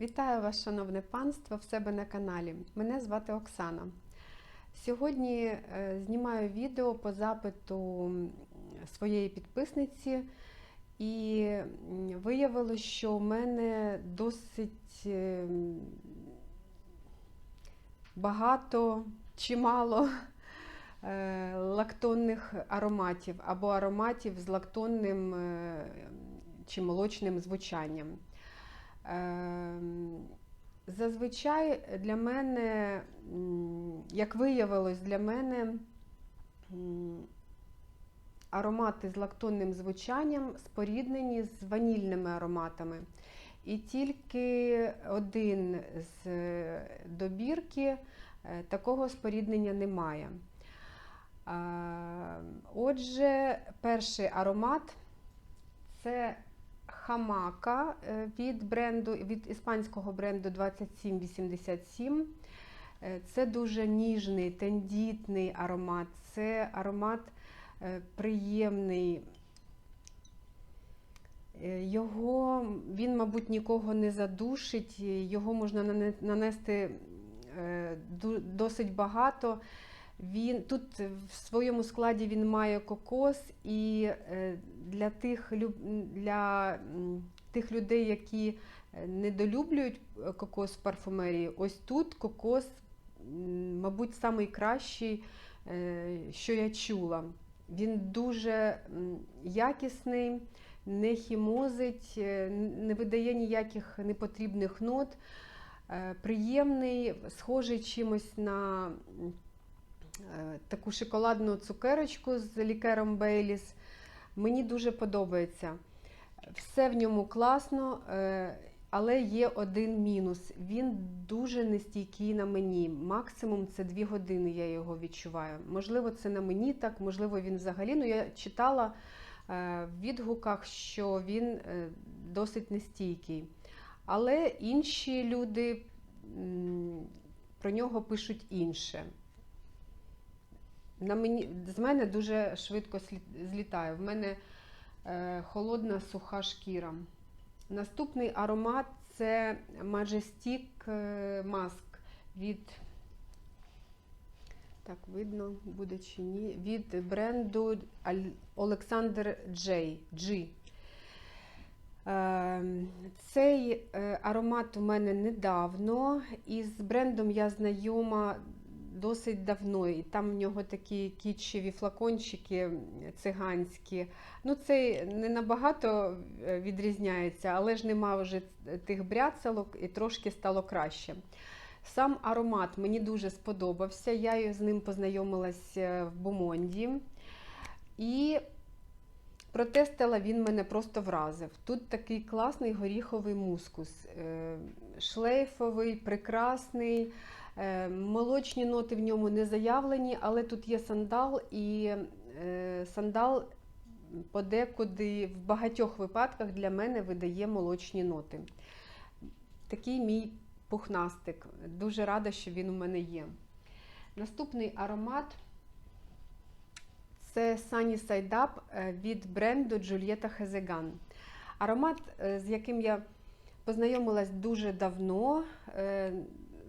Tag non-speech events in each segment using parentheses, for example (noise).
Вітаю вас, шановне панство, в себе на каналі. Мене звати Оксана. Сьогодні е, знімаю відео по запиту своєї підписниці, і виявилося, що у мене досить е, багато, чимало (laughs) е, лактонних ароматів або ароматів з лактонним чи молочним звучанням. Ем, Зазвичай для мене, як виявилось, для мене аромати з лактонним звучанням споріднені з ванільними ароматами. І тільки один з е, добірки е, такого споріднення немає. Отже, перший аромат це Хамака е, від бренду, від іспанського бренду 2787. Е, Це дуже ніжний, тендітний аромат. Це аромат е, приємний. Його він, мабуть, нікого не задушить, його можна нанести досить багато. Він тут в своєму складі він має кокос, і е, для тих, для тих людей, які е, недолюблюють е, кокос в парфумерії, ось тут кокос, мабуть, найкращий, що я чула. Він дуже якісний, не хімозить, не видає ніяких непотрібних нот. Приємний, схожий чимось на таку шоколадну цукерочку з лікером Бейліс. Мені дуже подобається. Все в ньому класно, е, але є один мінус. Він дуже нестійкий на мені. Максимум це 2 години я його відчуваю. Можливо, це на мені так, можливо, він взагалі. Ну, я читала е, в відгуках, що він е, досить нестійкий. Але інші люди про нього пишуть інше. На мені, з мене дуже швидко злітає. В мене е, холодна суха шкіра. Наступний аромат це Majestic е, Mask від, так видно буде чи ні, від бренду Олександр Джей. G. Е, Цей е, аромат у мене недавно, і з брендом я знайома досить давно. І там в нього такі кітчеві флакончики циганські. Ну, цей не набагато е, відрізняється, але ж нема вже тих бряцалок і трошки стало краще. Сам аромат мені дуже сподобався. Я з ним познайомилась е, в Бомонді. І протестила він мене просто вразив. Тут такий класний горіховий мускус, е, шлейфовий, прекрасний. Е, Молочні ноти в ньому не заявлені, але тут є сандал, і е, сандал подекуди в багатьох випадках для мене видає молочні ноти. Такий мій пухнастик. Дуже рада, що він у мене є. Наступний аромат це Sunny Side Up е, від бренду Джульєта Хезеган. Аромат, з яким я познайомилась дуже давно.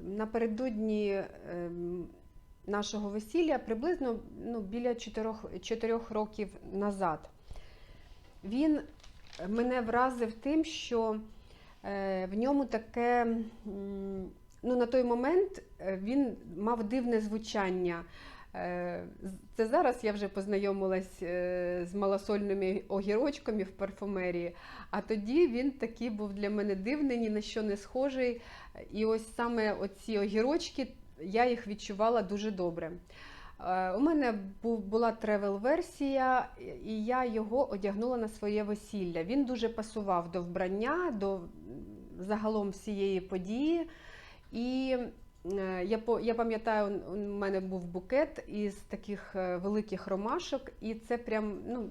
Е, Напередодні ем, нашого весілля, приблизно ну, біля 4, 4 років назад. Він мене вразив тим, що е, в ньому таке, ну, на той момент е, він мав дивне звучання. Е, Це зараз я вже познайомилась е, з малосольними огірочками в парфумерії, а тоді він такий був для мене дивний, ні на що не схожий. І ось саме оці огірочки, я їх відчувала дуже добре. Е, У мене була тревел-версія, і я його одягнула на своє весілля. Він дуже пасував до вбрання, до загалом всієї події. І я, по- я пам'ятаю, у мене був букет із таких е, великих ромашок, і це прям ну,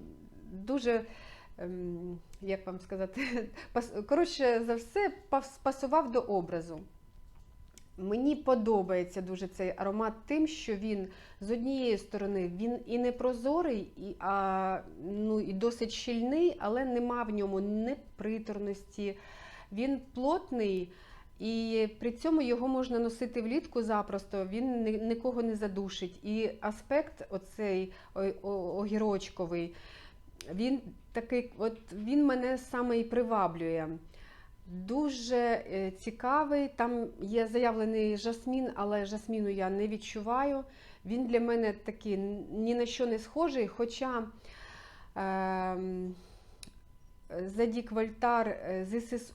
дуже, ем, як вам сказати, (laughs) коротше за все, пасував до образу. Мені подобається дуже цей аромат тим, що він з однієї сторони він і не прозорий, і, а, ну, і досить щільний, але нема в ньому ні приторності. Він плотний І при цьому його можна носити влітку запросто, він нікого не задушить. І аспект, оцей огірочковий, він такий, от він мене саме і приваблює. Дуже е, цікавий. Там є заявлений жасмін, але жасміну я не відчуваю. Він для мене такий ні на що не схожий, хоча. ем, Задік Вольтар е, This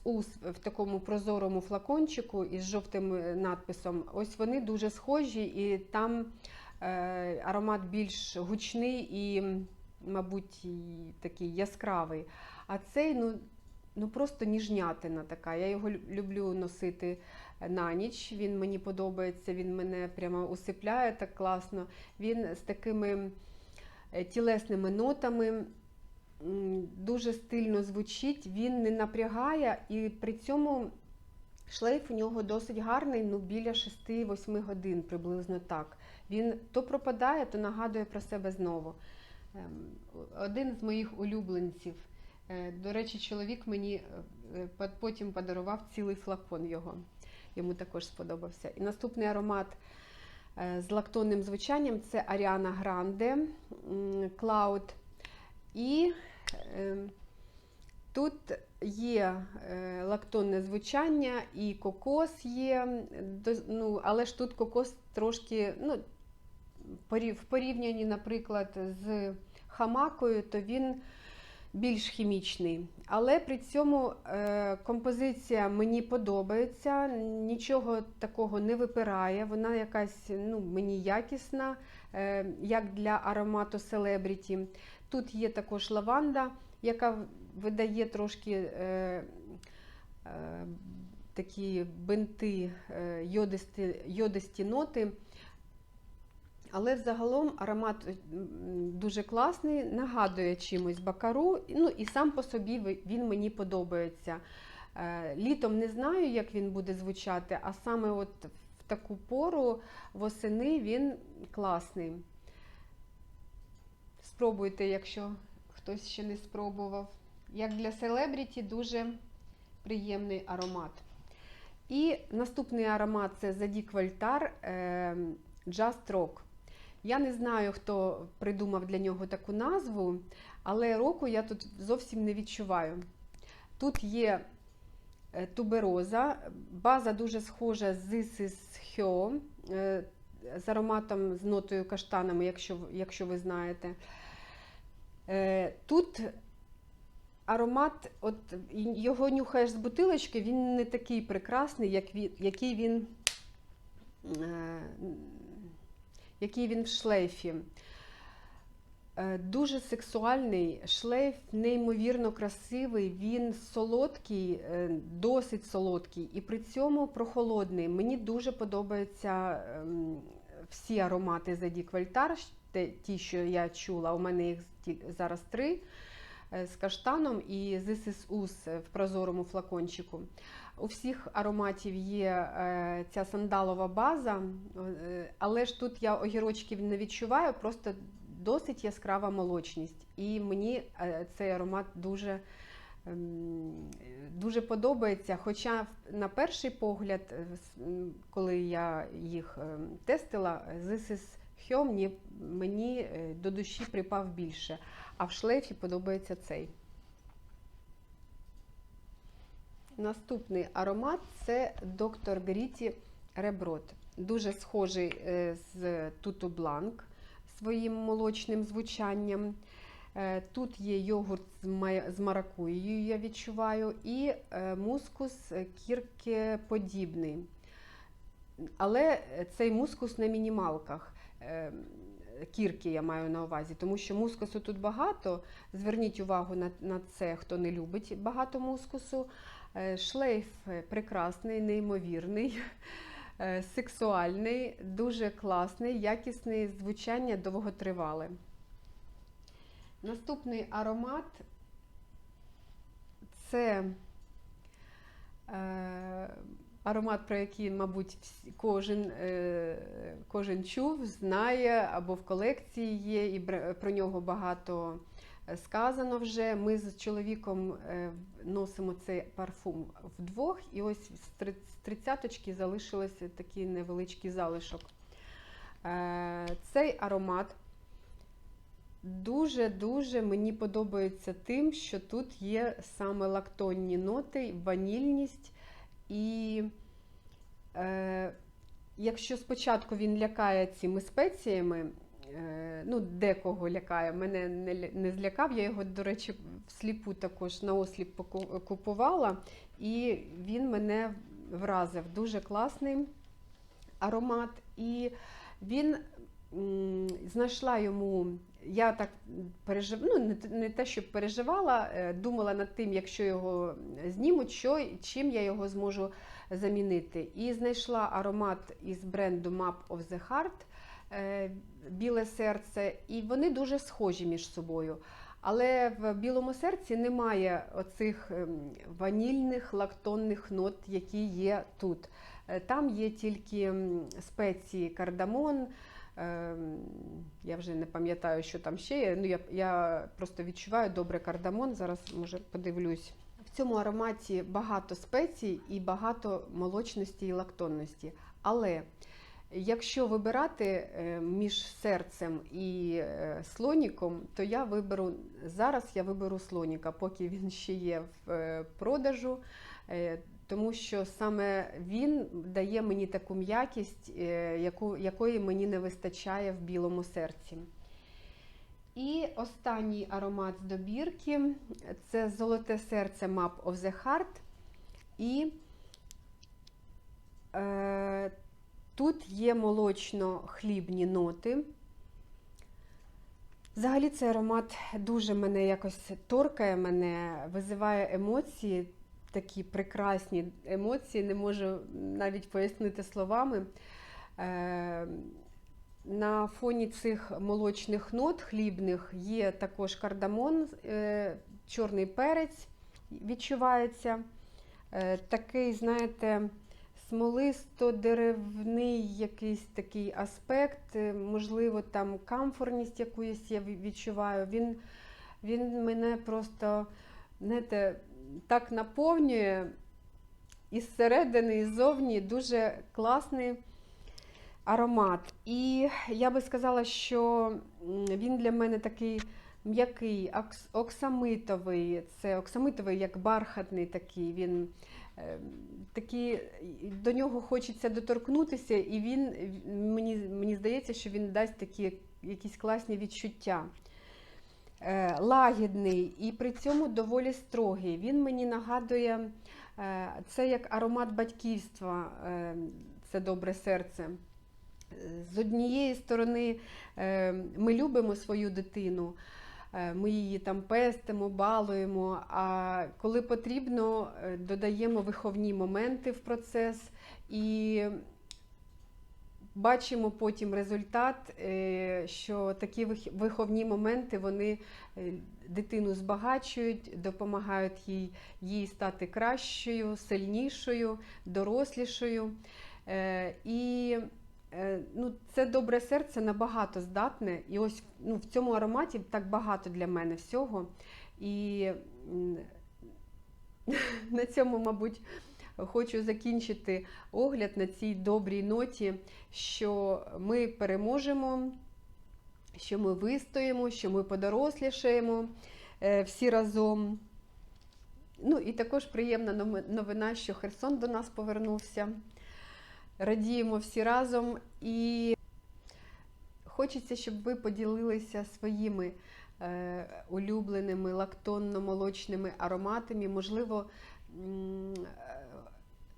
в такому прозорому флакончику із жовтим е, надписом. Ось вони дуже схожі, і там е, аромат більш гучний і, мабуть, і такий яскравий. А цей ну, ну просто ніжнятина така. Я його люблю носити на ніч. Він мені подобається, він мене прямо усипляє так класно. Він з такими тілесними нотами дуже стильно звучить, він не напрягає, і при цьому шлейф у нього досить гарний, ну біля 6-8 годин приблизно так. Він то пропадає, то нагадує про себе знову. Ем, Один з моїх улюбленців. Е, До речі, чоловік мені е, е, по- потім подарував цілий флакон його. Йому також сподобався. І наступний аромат з лактонним звучанням це Аріана Гранде Cloud. І е, тут є е, лактонне звучання, і кокос є, ну, але ж тут кокос трошки, ну, в порівнянні, наприклад, з хамакою, то він більш хімічний. Але при цьому е, композиція мені подобається, нічого такого не випирає, вона якась ну, мені якісна, е, як для аромату Celebrity. Тут є також лаванда, яка видає трошки е, такі бинти, йодисті, йодисті ноти. Але взагалом аромат дуже класний, нагадує чимось бакару. Ну і сам по собі він мені подобається. Е, Літом не знаю, як він буде звучати, а саме от в таку пору восени він класний. Спробуйте, якщо хтось ще не спробував. Як для селебріті, дуже приємний аромат. І наступний аромат це Задік Вольтар е, Just Rock. Я не знаю, хто придумав для нього таку назву, але року я тут зовсім не відчуваю. Тут є е, тубероза, база дуже схожа з This is е, з ароматом з нотою каштанами, якщо, якщо ви знаєте. Е, Тут аромат, от його нюхаєш з бутилочки, він не такий прекрасний, як він, який він. Який він в шлейфі. Е, Дуже сексуальний шлейф, неймовірно красивий, він солодкий, е, досить солодкий і при цьому прохолодний. Мені дуже подобаються ем, всі аромати Задік Вольтар, те- ті, що я чула. У мене їх зараз три е, з каштаном і is Us в прозорому флакончику. У всіх ароматів є е, ця сандалова база, е, але ж тут я огірочків не відчуваю, просто досить яскрава молочність. І мені е, цей аромат дуже, ем, дуже подобається. Хоча на перший погляд, коли я їх тестила, This is Hyo мені, до душі припав більше, а в шлейфі подобається цей. Наступний аромат це доктор Гріті Реброд. Дуже схожий е, з Туту Бланк своїм молочним звучанням. Е, Тут є йогурт з ма- маракуєю, я відчуваю, і е, мускус кіркеподібний. Але цей мускус на мінімалках. Кірки я маю на увазі, тому що мускусу тут багато. Зверніть увагу на, на це, хто не любить багато мускусу. Е, Шлейф прекрасний, неймовірний, (laughs) е, сексуальний, дуже класний, якісний, звучання довготривале. Наступний аромат це е, аромат, про який, мабуть, кожен, кожен чув, знає або в колекції є, і про нього багато сказано вже. Ми з чоловіком е, носимо цей парфум вдвох, і ось з тридцяточки залишилося такий невеличкий залишок. Е, Цей аромат дуже-дуже мені подобається тим, що тут є саме лактонні ноти, ванільність. І е, якщо спочатку він лякає цими спеціями, ну, декого лякає, мене не, злякав, я його, до речі, всліпу також на осліп купувала, і він мене вразив. Дуже класний аромат. І він знайшла йому. Я так пережив... ну, не, те- щоб переживала, е, думала над тим, якщо його знімуть, що, чим я його зможу замінити. І знайшла аромат із бренду Map of the Heart е, біле серце, і вони дуже схожі між собою. Але в білому серці немає оцих ем, ванільних лактонних нот, які є тут. Е, Там є тільки спеції кардамон. ем, Я вже не пам'ятаю, що там ще є. Ну, я, я просто відчуваю добре кардамон. Зараз може подивлюсь. В цьому ароматі багато спецій і багато молочності і лактонності. Але якщо вибирати е, між серцем і е, слоніком, то я виберу зараз я виберу слоніка, поки він ще є в е, продажу. Тому що саме він дає мені таку м'якість, якої мені не вистачає в білому серці. І останній аромат з добірки це золоте серце Map of the Heart. І е, тут є молочно-хлібні ноти. Взагалі цей аромат дуже мене якось торкає, мене визиває емоції, такі прекрасні емоції, не можу навіть пояснити словами. Е, на фоні цих молочних нот хлібних є також кардамон, е, чорний перець відчувається. Е, Такий, знаєте, смолисто-деревний якийсь такий аспект, е, можливо, там камфорність якусь я відчуваю. Він, він мене просто знаєте, так наповнює і зсередини, і ззовні дуже класний аромат. І я би сказала, що він для мене такий м'який, оксамитовий. Це оксамитовий, як бархатний такий. Він е, такий, до нього хочеться доторкнутися, і він мені, мені здається, що він дасть такі якісь класні відчуття. Е, Лагідний і при цьому доволі строгий. Він мені нагадує, е, це як аромат батьківства, е, це добре серце. З однієї сторони, ми любимо свою дитину, ми її там пестимо, балуємо, а коли потрібно, е, додаємо виховні моменти в процес і бачимо потім результат, е, що такі виховні моменти вони е, дитину збагачують, допомагають їй, їй стати кращою, сильнішою, дорослішою. Е, І Е, ну, це добре серце набагато здатне. І ось ну, в цьому ароматі так багато для мене всього. І (laughs) на цьому, мабуть, хочу закінчити огляд на цій добрій ноті, що ми переможемо, що ми вистоїмо, що ми подорослішаємо е, всі разом. Ну і також приємна новина, що Херсон до нас повернувся. Радіємо всі разом і хочеться, щоб ви поділилися своїми е, улюбленими лактонно-молочними ароматами. Можливо, е,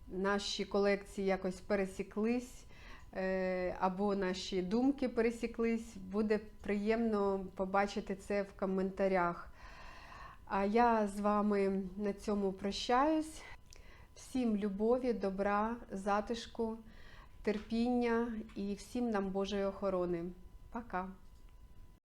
наші колекції якось пересіклись, е, або наші думки пересіклись. Буде приємно побачити це в коментарях. А я з вами на цьому прощаюсь. Всім любові, добра, затишку, терпіння і всім нам Божої охорони. Пока!